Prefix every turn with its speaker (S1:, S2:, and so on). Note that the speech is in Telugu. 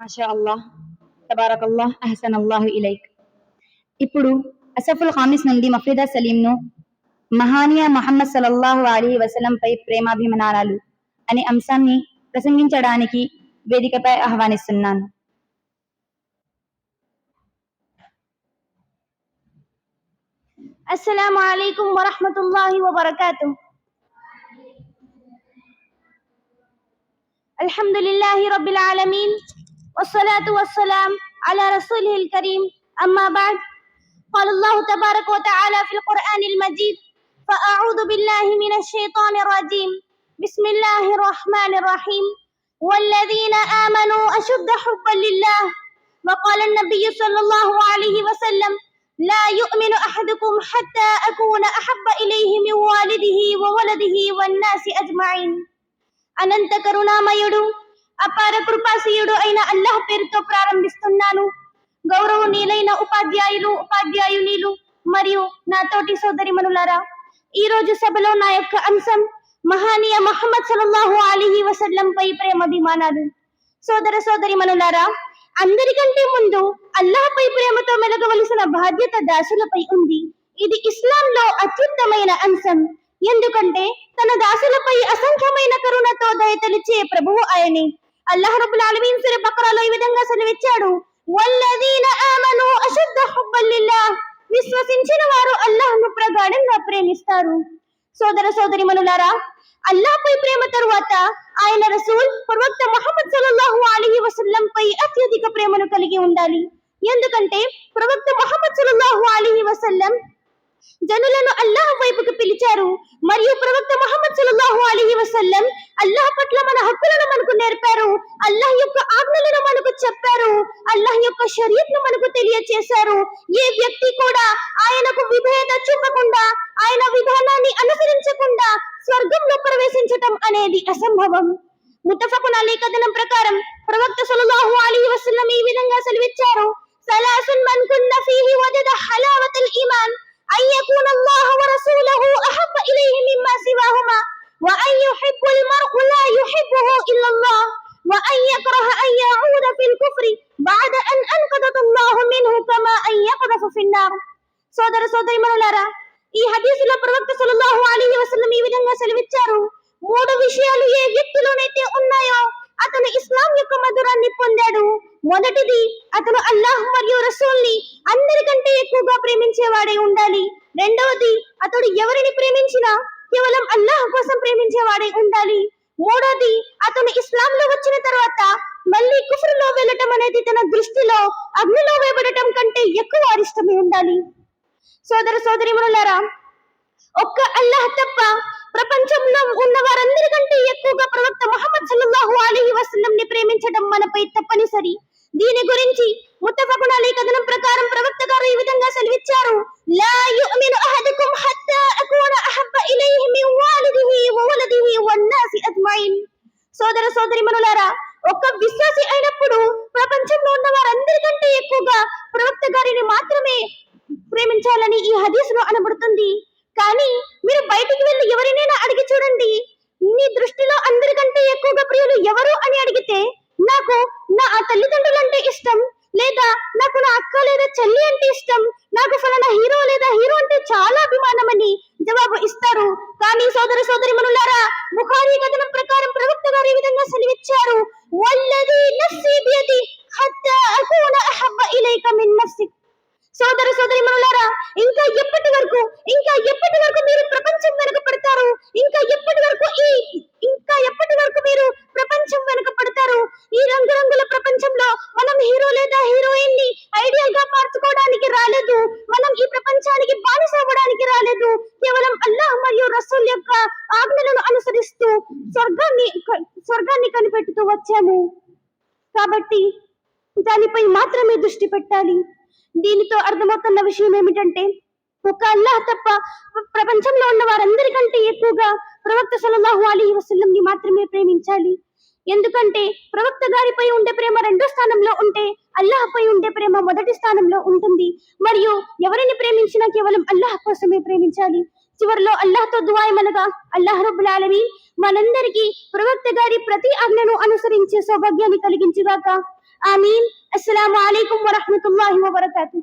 S1: మాషా అల్లాహ్ తబారకల్లాహ్ అహసన్ అల్లాహు ఇలైక్ ఇప్పుడు అసఫుల్ ఖామిస్ నుండి మఫ్రిదా సలీంను మహానియా మహమ్మద్ సల్లల్లాహు అలీ వసలంపై ప్రేమాభిమానాలు అనే అంశాన్ని ప్రసంగించడానికి వేదికపై ఆహ్వానిస్తున్నాను
S2: السلام عليكم ورحمة الله وبركاته الحمد لله رب العالمين والصلاة والسلام على رسوله الكريم أما بعد قال الله تبارك وتعالى في القرآن المجيد فأعوذ بالله من الشيطان الرجيم بسم الله الرحمن الرحيم والذين آمنوا أشد حبا لله وقال النبي صلى الله عليه وسلم لا يؤمن أحدكم حتى أكون أحب إليه من والده وولده والناس أجمعين అనంత కరుణామయుడు అపార కృపాశీయుడు అయిన అల్లాహ్ పేరుతో ప్రారంభిస్తున్నాను. గౌరవనీయులైన ఉపాధ్యాయులు ఉపాధ్యాయునిలు మరియు నా తోటి సోదరిమనులారా ఈ రోజు సభలో నా యొక్క అంశం మహానీయ మహమ్మద్ సల్లల్లాహు అలీహి వసల్లం పై ప్రేమాభిమానాలు. సోదర సోదరిమనులారా అందరికంటే ముందు అల్లాహ్పై ప్రేమతో మెలగవలసిన బాధ్యత దాసులపై ఉంది. ఇది ఇస్లాంలో అత్యుత్తమైన అంశం. ఎందుకంటే తన దాసులపై అసంఖ్యమైన కరుణతో దయతలిచే ప్రభువు ఆయనే. అల్లాహ్ రబ్బుల్ ఆలమీన్ సూర బక్రాలో ఈ విధంగా సెలవిచ్చాడు. వల్లదీన ఆమను అశుద్ధ హుబ్బల్ లిల్లాహ్. విశ్వసించిన వారు అల్లాహ్ను ప్రగాఢంగా ప్రేమిస్తారు. సోదర సోదరి సోదరిమనులారా అల్లాహ్పై ప్రేమ తరువాత ఆయన రసూల్ ప్రవక్త ముహమ్మద్ సల్లల్లాహు అలైహి వసల్లం పై అత్యధిక ప్రేమను కలిగి ఉండాలి. ఎందుకంటే ప్రవక్త ముహమ్మద్ సల్లల్లాహు అలైహి వసల్లం జనులను అల్లాహ్ వైపుకు పిలిచారు. మరియు ప్రవక్త ముహమ్మద్ సల్లల్లాహు అలైహి వసల్లం అల్లాహ్ పట్ల మన హక్కులను మనకు నేర్పారు. అల్లాహ్ యొక్క ఆజ్ఞలను మనకు చెప్పారు. అల్లాహ్ యొక్క షరీయత్ను మనకు తెలియచేశారు. ఏ వ్యక్తి కూడా ఆయనకు విభేద చూపకుండా ఆయన విధానాన్ని అనుసరించకుండా స్వర్గంలో ప్రవేశించటం అనేది అసంభవం. ముతఫకున్ అలీ కథనం ప్రకారం ప్రవక్త సల్లల్లాహు అలైహి వసల్లం ఈ విధంగా సెలవిచ్చారు. సలాసున్ మన్ కున్న ఫీహి వజద హలావతుల్ ఈమాన్ అయ్యకున్ అల్లాహ్ వ రసూలుహు అహబ్బ ఇలైహి మిమ్మా సివాహుమా. وأن يحب المرء لا يحبه إلا الله وأن يكره أن يعود في الكفر بعد أن أنقذت الله منه كما أن يقذف في النار సోదర సోదరి మనులారా ఈ హదీసులో ప్రవక్త సల్లల్లాహు అలైహి వసల్లం ఈ విధంగా సెలవిచ్చారు మూడు విషయాలు ఏ వ్యక్తిలోనైతే ఉన్నాయో అతను ఇస్లాం యొక్క మధురాన్ని పొందాడు మొదటిది అతను అల్లాహ్ మరియు రసూల్ని అందరికంటే ఎక్కువగా ప్రేమించేవాడై ఉండాలి రెండవది అతడు ఎవరిని ప్రేమించినా కేవలం అల్లాహ్ కోసం ప్రేమించేవాడై ఉండాలి. మూడోది అతను ఇస్లాంలో వచ్చిన తర్వాత మళ్ళీ కుఫ్రులో వెళ్ళటం అనేది తన దృష్టిలో అగ్నిలో వేయబడటం కంటే ఎక్కువ అరిష్టమై ఉండాలి. సోదర సోదరిమణులారా ఒక్క అల్లాహ్ తప్ప ప్రపంచంలో ఉన్న వారందరికంటే ఎక్కువగా ప్రవక్త ముహమ్మద్ సల్లల్లాహు అలైహి వసల్లం ని ప్రేమించడం మనపై తప్పనిసరి. దీని గురించి ముత్తఫకున్ అలీ కథనం ప్రకారం ప్రవక్త గారు ఈ విధంగా సెలవిచ్చారు. లా యుమిను అహదుకుం హత్తా అకూన అహబ్బ ఇలైహి మిన్ వాలిదిహి వ వలదిహి వన్నాసి అజ్మయిన్ సోదర సోదరిమణులారా ఒక్క విశ్వాసి అయినప్పుడు ప్రపంచంలో అందరికంటే ఎక్కువగా ప్రవక్త గారిని మాత్రమే ప్రేమించాలని ఈ హదీస్లో అనబడుతుంది. కానీ మీరు బయటికి వెళ్ళి ఎవరినైనా అడిగి చూడండి. నీ దృష్టిలో అందరికంటే ఎక్కువగా ప్రియులు ఎవరు అని అడిగితే నాకు నా ఆ తల్లిదండ్రులంటే ఇష్టం లేదా నాకు నా అక్క లేదా చెల్లి అంటే ఇష్టం నాకు ఫలానా హీరో లేదా హీరో అంటే చాలా అభిమానం అని జవాబు ఇస్తారు. కానీ సోదర సోదరి మనులారా బుఖారీ కథనం ప్రకారం ప్రవక్త గారు ఈ విధంగా సెలవిచ్చారు. వల్లది నఫ్సి బియది హత్తా అకూన అహబ్బ ఇలైక మిన్ నఫ్సిక్ సోదర సోదరి మనులారా ఇంకా ఎప్పటి వరకు ఇంకా ఎప్పటి వరకు మీరు ప్రపంచం వెనుక పడతారు ఇంకా ఎప్పటి వరకు ఈ ఇంకా ఎప్పటి వరకు మీరు ప్రపంచం వెనుక పడతారు ఈ రంగురంగుల ప్రపంచంలో మనం హీరో లేదా హీరోయిన్ని ఐడియల్గా మార్చుకోవడానికి రాలేదు. మనం ఈ ప్రపంచానికి బానిస అవ్వడానికి రాలేదు. కేవలం అల్లాహ్ మరియు రసూల్ యొక్క ఆజ్ఞలను అనుసరిస్తూ స్వర్గాన్ని స్వర్గాన్ని కనిపెట్టుతూ వచ్చాము. కాబట్టి దానిపై మాత్రమే దృష్టి పెట్టాలి. దీనితో అర్థమవుతున్న విషయం ఏమిటంటే ఒక అల్లాహ్ తప్ప ప్రపంచంలో ఉన్న వారందరికంటే ఎక్కువగా ప్రవక్త సలహు అలీ వసల్లంని మాత్రమే ప్రేమించాలి. ఎందుకంటే ప్రవక్త గారిపై ఉండే ప్రేమ రెండో స్థానంలో ఉంటే అల్లాహపై ఉండే ప్రేమ మొదటి స్థానంలో ఉంటుంది. మరియు ఎవరిని ప్రేమించినా కేవలం అల్లాహ్ కోసమే ప్రేమించాలి. చివరిలో అల్లాహ్తో దువాయమనగా అల్లాహ్ రబ్బుల్ ఆలమీ మనందరికీ ప్రవక్త గారి ప్రతి ఆజ్ఞను అనుసరించే సౌభాగ్యాన్ని కలిగించుగాక. ఆమీన్. అస్సలం అయికం వరహమతుల్లాహి